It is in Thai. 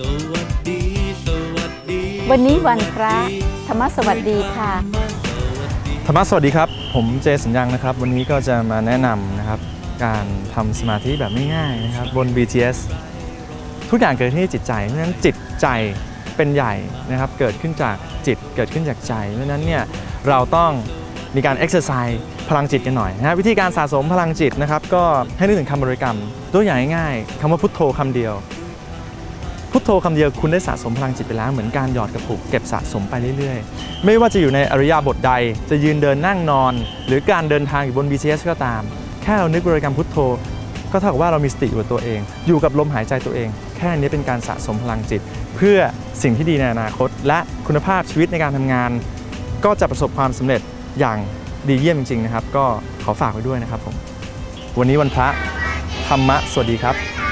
สวัสดีสวัสดีวันนี้วันพระธรรมสวัสดีค่ะ ธรรมะสวัสดีครับ ผมเจสัญญังนะครับ วันนี้ก็จะมาแนะนำนะครับ การทำสมาธิแบบง่ายๆนะครับ บน BTS ทุกอย่างเกิดที่จิตใจเพราะฉะนั้นจิตใจเป็นใหญ่นะครับ เกิดขึ้นจากจิตเกิดขึ้นจากใจ เพราะฉะนั้นเนี่ยเราต้องมีการ exercise พลังจิตกันหน่อยนะฮะวิธีการสะสมพลังจิตนะครับ ก็ให้นึกถึงคำบริกรรมตัวอย่างง่ายๆคำว่าพุทโธคำเดียว พุทโธคำเดียวคุณได้สะสมพลังจิตไปแล้วเหมือนการหยอดกระปุกเก็บสะสมไปเรื่อยๆ ไม่ว่าจะอยู่ในอริยาบทใด จะยืนเดินนั่งนอน หรือการเดินทางอยู่บน BTS ก็ตาม แค่เรานึกบริกรรมพุทโธ ก็เท่ากับว่าเรามีสติอยู่กับตัวเอง อยู่กับลมหายใจตัวเอง แค่นี้เป็นการสะสมพลังจิต เพื่อสิ่งที่ดีในอนาคต และคุณภาพชีวิตในการทำงาน ก็จะประสบความสำเร็จอย่างดีเยี่ยมจริงๆนะครับ ก็ขอฝากไว้ด้วยนะครับผมวันนี้วันพระธรรมะสวัสดีครับ